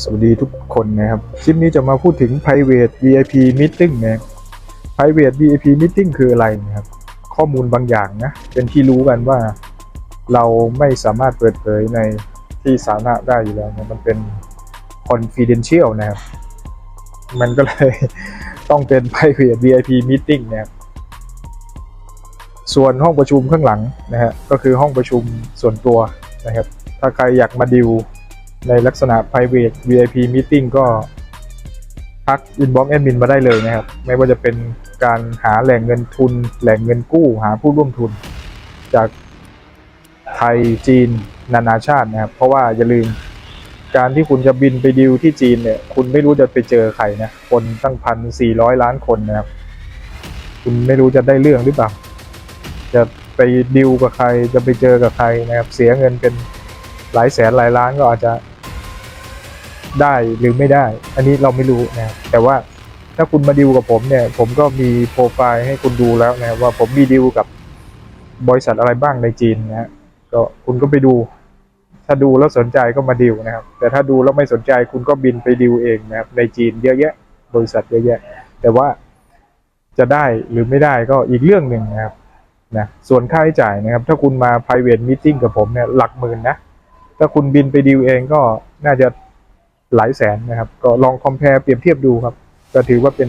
สวัสดีทุกคนนะครับ คลิปนี้จะมาพูดถึง private VIP meeting นะ private VIP meeting คืออะไรนะครับ ข้อมูลบางอย่างนะ เป็นที่รู้กันว่า เราไม่สามารถเปิดเผยในที่สาธารณะได้อยู่แล้วนะมันเป็น confidential นะครับ มันก็เลยต้องเป็น private VIP meeting นะครับส่วนห้องประชุมข้างหลังนะฮะก็คือห้องประชุมส่วนตัวนะครับ ถ้าใครอยากมาดิว ในลักษณะ private VIP meeting ก็ทัก inbox admin มาได้เลยนะครับ ไม่ว่าจะเป็นการหาแหล่งเงินทุน แหล่งเงินกู้หาผู้ร่วมทุน จากไทยจีน นานาชาตินะครับ เพราะว่าอย่าลืมการที่คุณจะบินไปดิวที่จีนเนี่ย คุณไม่รู้จะไปเจอใครนะ คนตั้งพันสี่ร้อยล้านคนนะครับ คุณไม่รู้จะได้เรื่องหรือเปล่า จะไปดิวกับใคร จะไปเจอกับใครนะครับ เสียเงินเป็นหลายแสนหลายล้านก็อาจจะ ได้หรือไม่ได้ อันนี้เราไม่รู้นะครับแต่ว่าถ้าคุณมาดิวกับผมเนี่ย ผมก็มีโปรไฟล์ให้คุณดูแล้วนะว่าผมมีดิวกับบริษัทอะไรบ้างในจีนนะฮะก็คุณก็ไปดู ถ้าดูแล้วสนใจก็มาดิวนะครับ แต่ถ้าดูแล้วไม่สนใจคุณก็บินไปดิวเองนะครับ ในจีนเยอะแยะ บริษัทเยอะแยะ แต่ว่าจะได้หรือไม่ได้ก็อีกเรื่องหนึ่งนะครับนะส่วนค่าใช้จ่ายนะครับ ถ้าคุณมา private meeting กับผมเนี่ยหลักหมื่นนะ ถ้าคุณบินไปดีลเองก็น่าจะ หลายแสนนะครับ ก็ลอง compare เปรียบเทียบดูครับ ก็ถือว่าเป็น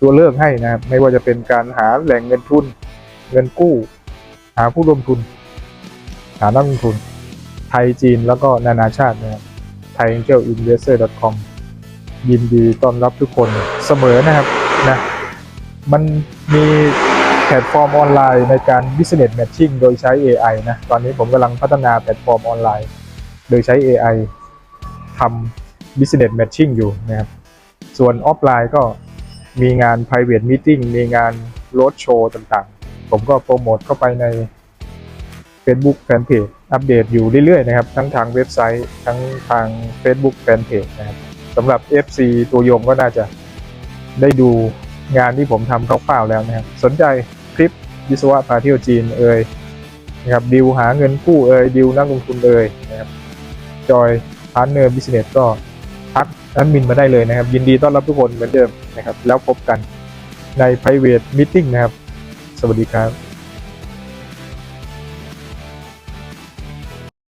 ตัวเลือกให้นะครับ ไม่ว่าจะเป็นการหาแหล่งเงินทุน เงินกู้ หาผู้ร่วมทุน หานักลงทุน ไทยจีนแล้วก็นานาชาตินะครับ thaiangelinvestor.com ยินดีต้อนรับทุกคนเสมอนะครับนะมันมีแพลตฟอร์มออนไลน์ในการ business matching โดยใช้ AI นะ ตอนนี้ผมกำลังพัฒนาแพลตฟอร์มออนไลน์ โดยใช้ AI ทำ business matching อยู่นะครับ ส่วนออฟไลน์ก็มีงาน private meeting มีงาน road show ต่างๆ ผมก็โปรโมทเข้าไปใน Facebook Fanpage อัปเดตอยู่เรื่อยๆนะครับ ทั้งทางเว็บไซต์ทั้งทาง Facebook Fanpage นะครับสำหรับ FC ตัวยงก็น่าจะได้ดูงานที่ผมทำคร่าวๆแล้วนะครับ สนใจคลิปวิศวะพาเที่ยวจีนเอ่ยนะครับดิวหาเงินกู้เอ่ยดิวนักลงทุนเอ่ยนะครับจอยพาร์เนอร์บิสเนสก็ แอดมินมาได้เลยนะครับ ยินดีต้อนรับทุกคนเหมือนเดิมนะครับ แล้วพบกันใน private meeting นะครับ สวัสดีครับ